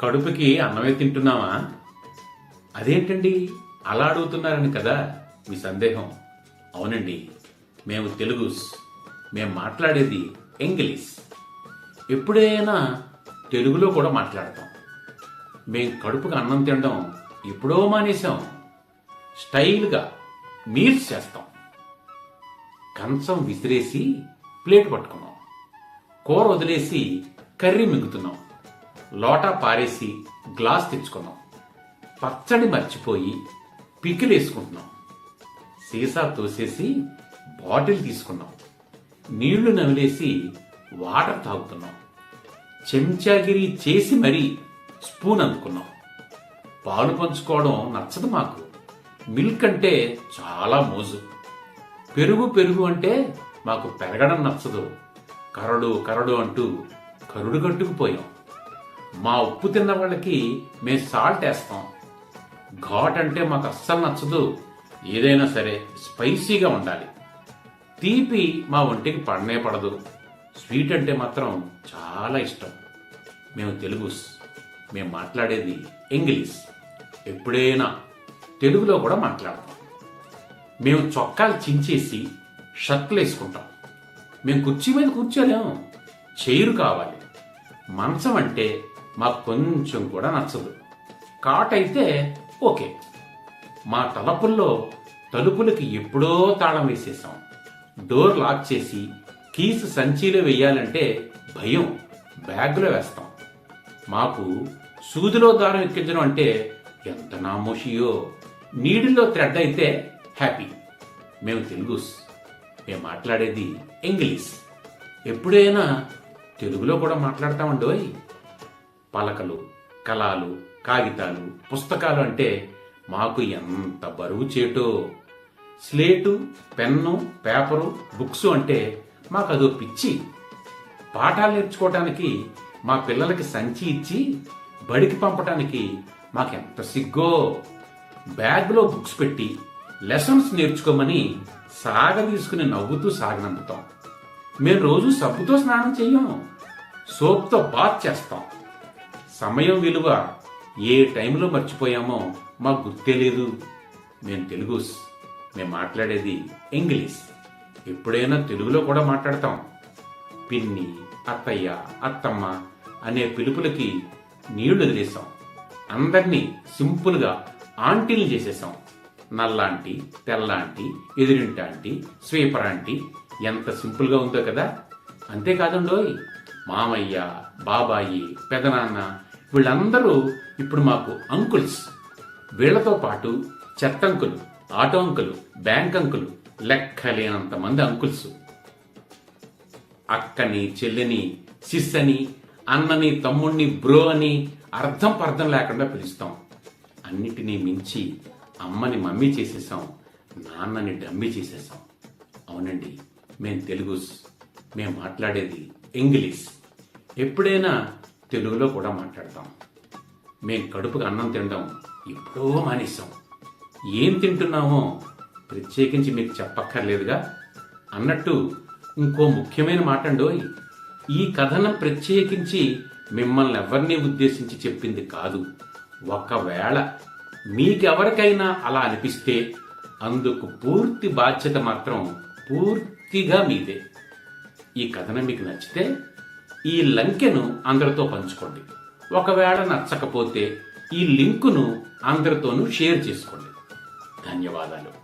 కడుపుకి అన్నమే తింటున్నావా? అదేంటండి? అలా అడుగుతున్నారని కదా మీ సందేహం. అవునండి మేము తెలుగు మేము మాట్లాడేది ఇంగ్లీష్. ఎప్పుడైనా తెలుగులో కూడా మాట్లాడతాం. మేం కడుపుకి అన్నం తినడం ఎప్పుడో మానేశాం. స్టైల్గా మీల్స్ చేస్తాం. కంచం విసిరేసి ప్లేట్ పట్టుకున్నాం. కూర వదిలేసి కర్రీ మింగుతున్నాం. లోటా పారేసి గ్లాస్ తెచ్చుకున్నాం. పచ్చడి మర్చిపోయి పికిలేసుకుంటున్నాం. సీసా తోసేసి బాటిల్ తీసుకున్నాం. నీళ్ళు నమిలేసి వాటర్ తాగుతున్నాం. చెంచాగిరి చేసి మరీ స్పూన్ అందుకున్నాం. పాలు పంచుకోవడం నచ్చదు మాకు. మిల్క్ అంటే చాలా మోజు. పెరుగు పెరుగు అంటే మాకు పెరగడం నచ్చదు. కరడు కరడు అంటూ కరుడు కట్టుకుపోయాం. మా ఉప్పు తిన్న వాళ్ళకి మేం సాల్ట్ వేస్తాం. ఘాట్ అంటే మాకు అస్సలు నచ్చదు. ఏదైనా సరే స్పైసీగా ఉండాలి. తీపి మా ఒంటికి పడనే పడదు. స్వీట్ అంటే మాత్రం చాలా ఇష్టం. మేము తెలుగు మేము మాట్లాడేది ఇంగ్లీష్. ఎప్పుడైనా తెలుగులో కూడా మాట్లాడతాం. మేము చొక్కాలు చించేసి షర్ట్లు వేసుకుంటాం. మేము కుర్చీ మీద కూర్చోలేము చైరు కావాలి. మంచం అంటే మాకు కొంచెం కూడా నచ్చదు. కాట్ అయితే ఓకే. మా తలపుల్లో తలుపులకి ఎప్పుడో తాళం వేసేసాం డోర్ లాక్ చేసి కీస్ సంచిలో వెయ్యాలంటే భయం. బ్యాగ్లో వేస్తాం. మాకు సూదిలో దారం ఎక్కించడం అంటే ఎంత నామోషియో. నీడిలో థ్రెడ్ అయితే హ్యాపీ. మేము తెలుగుస్. మేము మాట్లాడేది ఇంగ్లీష్. ఎప్పుడైనా తెలుగులో కూడా మాట్లాడతామండోయ్. పలకలు కళాలు కాగితాలు పుస్తకాలు అంటే మాకు ఎంత బరువు చేటో. స్లేటు పెన్ను పేపరు బుక్స్ అంటే మాకు అదో పిచ్చి. పాఠాలు నేర్చుకోవటానికి మా పిల్లలకి సంచి ఇచ్చి బడికి పంపటానికి మాకెంత సిగ్గో. బ్యాగ్లో బుక్స్ పెట్టి లెసన్స్ నేర్చుకోమని సాగ తీసుకుని నవ్వుతూ సాగనందుతాం. మేము రోజు సబ్బుతో స్నానం చెయ్యం. సోప్తో బాత్ చేస్తాం. సమయం విలువ ఏ టైంలో మర్చిపోయామో మాకు గుర్తే లేదు మేము తెలుగు మేము మాట్లాడేది ఇంగ్లీష్. ఎప్పుడైనా తెలుగులో కూడా మాట్లాడతాం. పిన్ని అత్తయ్య అత్తమ్మ అనే పిలుపులకి నీళ్ళు వదిలేసాం. అందరినీ సింపుల్గా ఆంటీలు చేసేసాం. నల్లాంటి తెల్లాంటి ఎదురింటాంటి స్వీపర్ ఎంత సింపుల్గా ఉందో కదా. అంతేకాదండోయ్. మామయ్య బాబాయి పెదనాన్న వీళ్ళందరూ ఇప్పుడు మాకు అంకుల్స్. వీళ్ళతో పాటు చెత్తంకులు ఆటో అంకులు బ్యాంక్ అంకులు లెక్కలేనంత మంది అంకుల్స్. అక్కని చెల్లిని సిస్ అని అన్నని తమ్ముణ్ణి బ్రో అని అర్థం పర్థం లేకుండా పిలుస్తాం. అన్నిటినీ మించి అమ్మని మమ్మీ చేసేసాం నాన్నని డమ్మీ చేసేసాం. అవునండి మేం తెలుగు మేము మాట్లాడేది ఇంగ్లీష్. ఎప్పుడైనా తెలుగులో కూడా మాట్లాడతాం. మేము కడుపుకి అన్నం తినడం ఎప్పుడో మానేసాం ఏం తింటున్నామో ప్రత్యేకించి మీకు చెప్పక్కర్లేదుగా? అన్నట్టు ఇంకో ముఖ్యమైన మాట అండోయ్ ఈ కథనం ప్రత్యేకించి మిమ్మల్ని ఎవరిని ఉద్దేశించి చెప్పింది కాదు. ఒకవేళ మీకెవరికైనా అలా అనిపిస్తే అందుకు పూర్తి బాధ్యత మాత్రం పూర్తిగా మీదే. ఈ కథనం మీకు నచ్చితే ఈ లంకెను అందరితో పంచుకోండి. ఒకవేళ నచ్చకపోతే ఈ లింకును అందరితోనూ షేర్ చేసుకోండి. ధన్యవాదాలు.